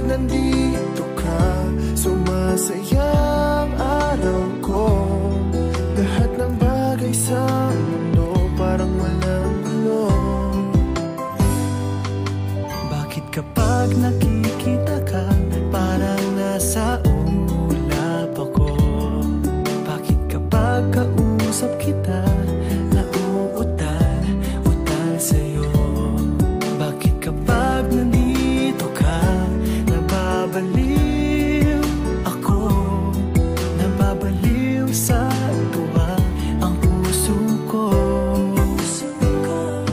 pag nandito ka Sumasayang araw ko. Lahat ng bagay sa mundo Parang walang gulo. Bakit kapag nakikita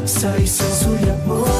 sa isang sulyap mo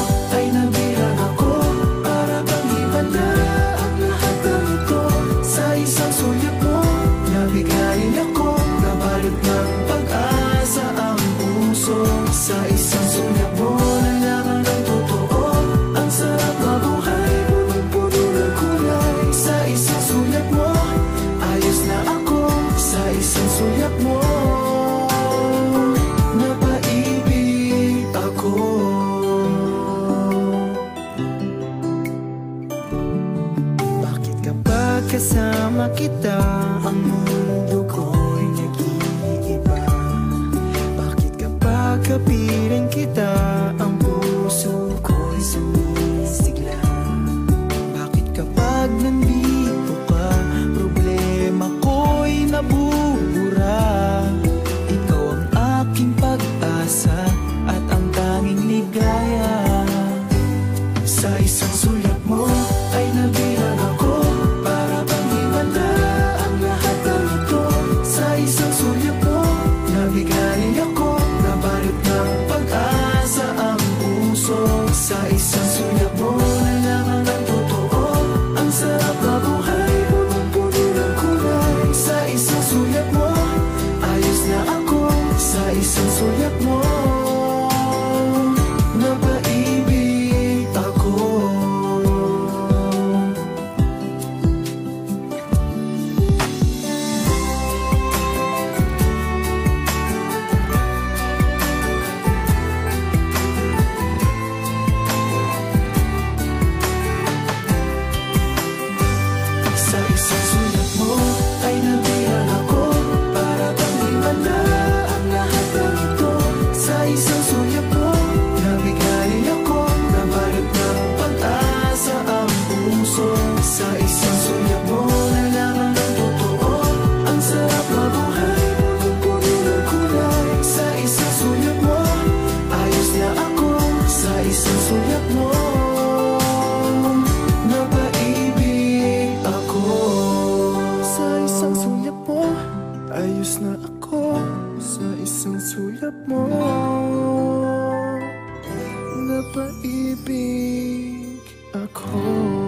kasama kita ang mundo Sa isang sulap mo Napaibig ako.